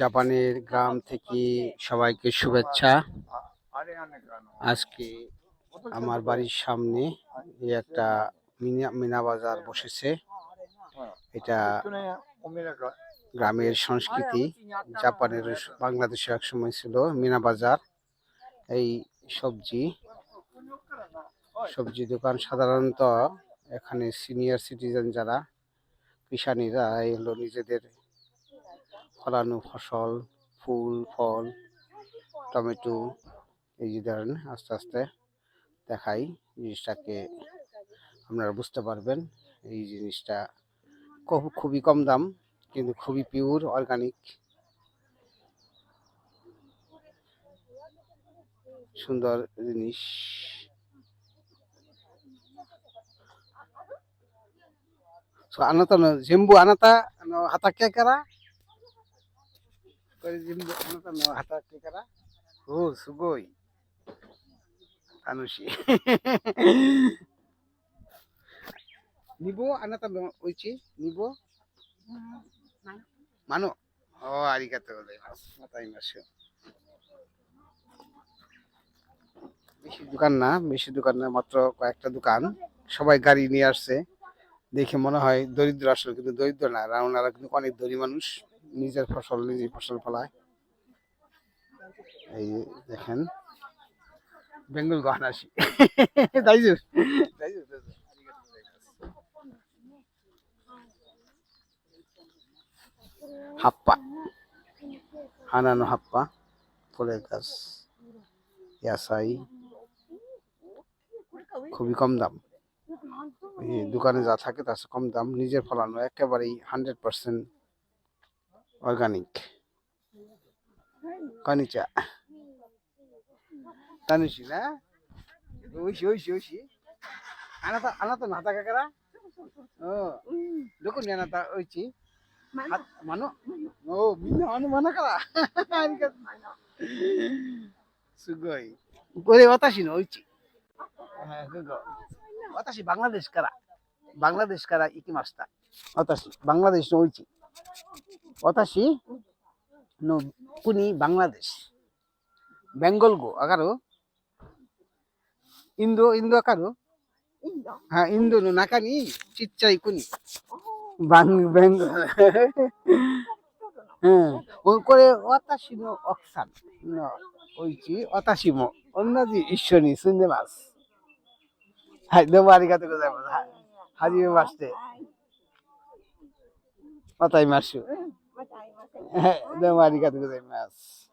জাপানের গ্রাম থেকে সবাইকে শুভেচ্ছা। আজকে আমার বাড়ির সামনে একটা মিনা বাজার বসেছে। এটা গ্রামের সংস্কৃতি। জাপানের বাংলাদেশে এক সময় ছিল মিনা বাজার। এই সবজি সবজি দোকান সাধারণত এখানে সিনিয়র সিটিজেন যারা, কিষানীরা এগুলো নিজেদের ফলানো ফসল, ফুল, ফল, টমেটো, এই যে ধরেন আস্তে আস্তে দেখাই জিনিসটাকে, আপনারা বুঝতে পারবেন এই জিনিসটা খুব- খুবই কম দাম, কিন্তু খুবই পিওর অর্গানিক সুন্দর জিনিস। আনাতা anata no zenbu anata no hatake kara? Kore zenbu anata no hatake kara? Oh, sugoi. 楽しい。ニボあなたのお家ニボマノ。おーありがとうございます。また会いましょう。বেশি দোকান না বেশি দোকান না মাত্র কয়েকটা দোকান সবাই গাড়ি নিয়ে আসছে দেখে মনে হয় দরিদ্র আসলে কিন্তু দরিদ্র না আর ওনারা কিন্তু অনেক ধনী মানুষ নিজের ফসল, নিজেই ফসল ফলায়। এই দেখেন, বেঙ্গল গহনা আসি দাইজু দাইজু দাইজু। হাপ্পা। হানানো হাপ্পা, ফুলের গাছ। ইয়াসাই খুবই কম দাম। দোকানে যা থাকে তার কম দাম। নিজের ফলানো একেবারেই হান্ড্রেড পার্সেন্ট オーガニックこんにちは楽しいなおいしいおいしいおいしいあなたあなたの畑からうんどこにあなたおうちマノおみんなあのマナからありがとうすごいこれ私のおうち私バングラデシュからバングラデシュから行きました私バングラデシュのおうち অতাশি কুনি বাংলাদেশ। বেঙ্গল গো আকারো ইন্দো ইন্দো আকারো? হ্যাঁ ইন্দো নাকানি চিচ্চাই কুনি। বেঙ্গল। হ্যাঁ ওই করে অতাশি নো অক্সান। ওইচি অতাশি মো। অন্য যে ঈশ্বরী শুনতে মাস হ্যাঁ দেবো আরিকাতে কোথায় মাসতে মাসু はい、どうもありがとうございます。